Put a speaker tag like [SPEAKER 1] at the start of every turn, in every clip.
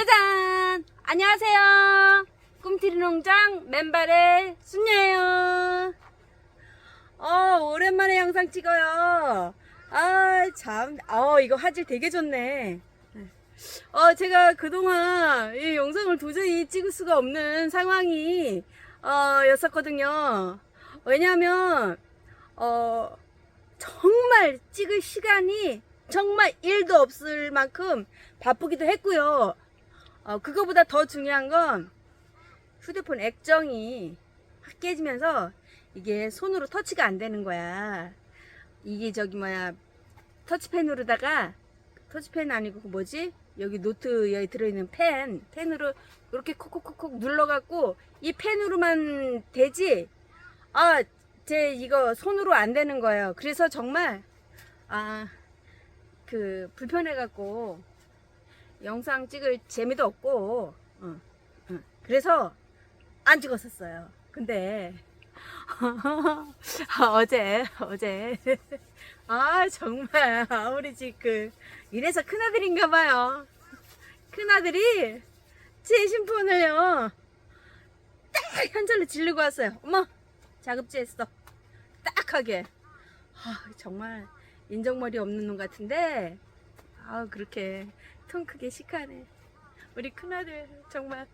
[SPEAKER 1] 짜잔! 안녕하세요. 꿈틀이 농장 맨발의 순녀예요. 어, 오랜만에 영상 찍어요. 아, 참. 어, 이거 화질 되게 좋네. 어, 제가 그동안 이 영상을 도저히 찍을 수가 없는 상황이, 어, 였었거든요. 왜냐면, 어, 정말 찍을 시간이 정말 일도 없을 만큼 바쁘기도 했고요. 어, 그거보다 더 중요한 건 휴대폰 액정이 확 깨지면서 이게 손으로 터치가 안 되는 거야. 이게 저기 뭐야 터치펜으로다가 터치펜 아니고 그 뭐지? 여기 노트 여기 들어있는 펜 펜으로 이렇게 콕콕콕콕 눌러갖고 이 펜으로만 되지 아 제 이거 손으로 안 되는 거예요. 그래서 정말 아 그 불편해갖고 영상 찍을 재미도 없고 어, 어. 그래서 안 찍었었어요. 근데 아, 어제 어제 아 정말 우리 지금 이래서 큰아들인가 봐요. 큰아들이 제 신폰을요 딱 현절로 지르고 왔어요. 어머 자급제했어. 딱하게. 아, 정말 인정머리 없는 놈 같은데 아 그렇게 통 크게 시카네. 우리 큰아들 정말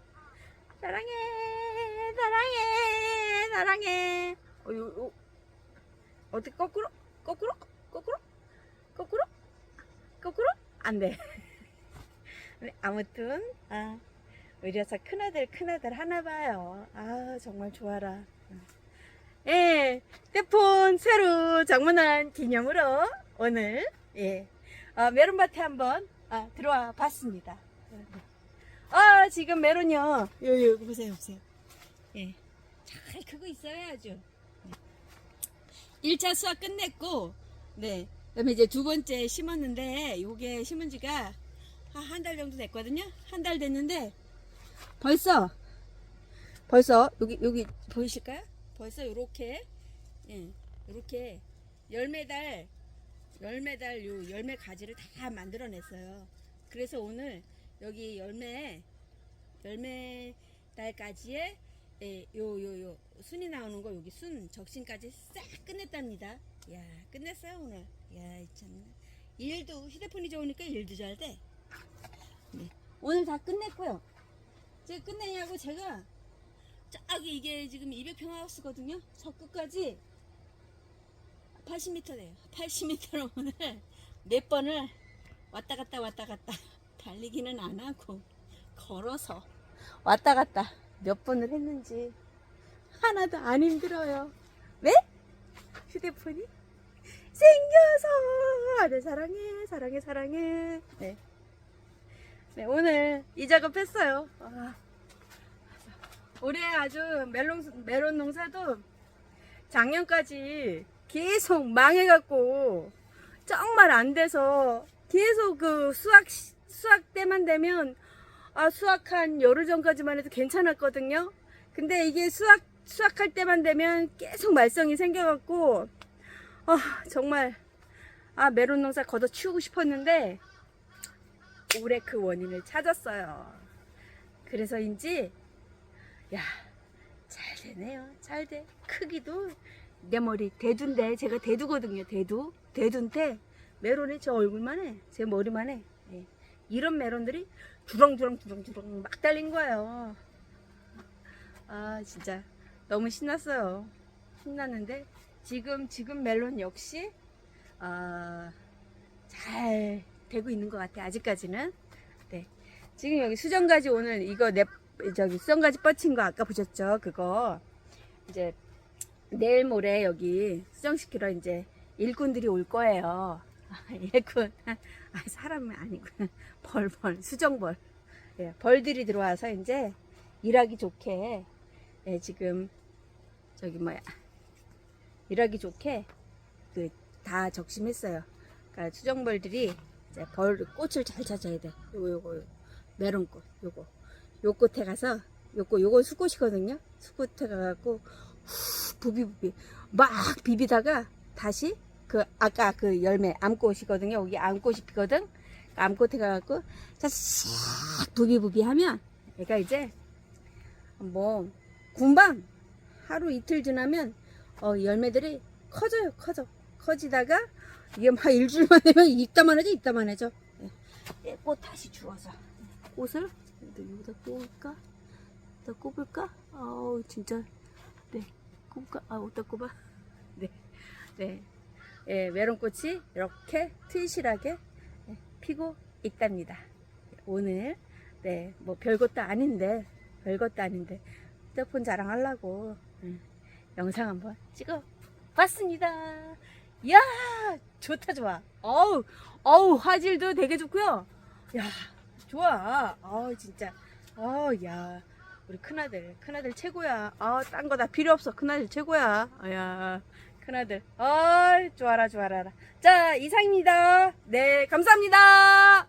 [SPEAKER 1] 사랑해 사랑해 사랑해. 어, 요, 요. 어떻게 거꾸로 거꾸로 거꾸로 거꾸로 거꾸로 안 돼. 아무튼 아 우리 녀석 큰아들 큰아들 하나 봐요. 아 정말 좋아라. 예, 휴대폰 새로 장만한 기념으로 오늘 예 어, 메론밭에 한번 아, 들어와 봤습니다. 아 지금 메론요. 요, 요 보세요 보세요. 예, 잘 크고 있어요 아주. 1차 수확 끝냈고, 네. 그 다음에 이제 두 번째 심었는데, 요게 심은 지가 한 달 정도 됐거든요? 한 달 됐는데, 벌써, 벌써, 여기, 여기 보이실까요? 벌써 요렇게, 예, 요렇게 열매달, 열매달 요 열매 가지를 다 만들어냈어요. 그래서 오늘 여기 열매, 열매달까지의 예, 요, 요, 요, 순이 나오는 거, 여기 순, 적신까지 싹 끝냈답니다. 야, 끝냈어요, 오늘. 야, 이 참. 일도, 휴대폰이 좋으니까 일도 잘 돼. 네. 오늘 다 끝냈고요. 제가 끝내냐고 제가, 저기 이게 지금 200평 하우스거든요. 저 끝까지 80m 돼요. 80m로 오늘 몇 번을 왔다 갔다 왔다 갔다 달리기는 안 하고 걸어서 왔다 갔다 몇 번을 했는지 하나도 안 힘들어요. 왜? 휴대폰이 생겨서 네, 사랑해 사랑해 사랑해 네. 네 오늘 이 작업 했어요. 아, 올해 아주 멜론 메론 농사도 작년까지 계속 망해갖고 정말 안 돼서 계속 그 시- 수확 때만 되면 아 수확 한 열흘 전까지만 해도 괜찮았거든요. 근데 이게 수확 수확할 때만 되면 계속 말썽이 생겨갖고 아 정말 아 메론 농사 걷어 치우고 싶었는데 올해 그 원인을 찾았어요. 그래서인지 야 잘 되네요. 잘 돼. 크기도 내 머리 대두인데 제가 대두거든요. 대두 대두인데 메론이 저 얼굴만 해. 제 머리만 해. 예. 이런 메론들이 주렁주렁 주렁주렁 막 달린 거예요. 아 진짜 너무 신났어요. 신났는데 지금 지금 멜론 역시 아, 잘 되고 있는 것 같아. 아직까지는. 네. 지금 여기 수정가지 오늘 이거 내 저기 수정가지 뻗친 거 아까 보셨죠? 그거 이제 내일 모레 여기 수정시키러 이제 일꾼들이 올 거예요. 아, 일꾼 아, 사람은 아니구나. 벌벌 수정벌. 예, 벌들이 들어와서 이제 일하기 좋게 예, 지금 저기 뭐야 일하기 좋게 그 다 적심했어요. 그러니까 수정벌들이 이제 벌 꽃을 잘 찾아야 돼. 요거 요거 메론꽃 요거 요 꽃에 가서 요거 요건 수꽃이거든요. 수꽃에 가갖고 후, 부비부비 막 비비다가 다시 그 아까 그 열매 암꽃이거든요. 여기 암꽃이 피거든. 암꽃 해가갖고 자싹 부비부비 하면 얘가 이제 뭐 금방 하루 이틀 지나면 어, 열매들이 커져요 커져 커지다가 이게 막 일주일만 되면 이따만해져 이따만해져 예. 예, 꽃 다시 주워서 꽃을 여기다 꼽을까? 여기다 꼽을까? 아우 진짜 네 꼽을까? 아 어디다 꼽아? 네 네. 예, 메론꽃이 이렇게 튼실하게 예, 피고 있답니다. 오늘 네, 뭐 별것도 아닌데 별것도 아닌데 휴대폰 자랑하려고 음, 영상 한번 찍어 봤습니다. 이야 좋다 좋아. 어우 어우 화질도 되게 좋고요. 야 좋아. 어우 진짜. 어야 우리 큰아들 큰아들 최고야. 아딴 거 다 필요 없어. 큰아들 최고야. 아야 큰아들. 아 좋아라 좋아라. 자 이상입니다. 네 감사합니다.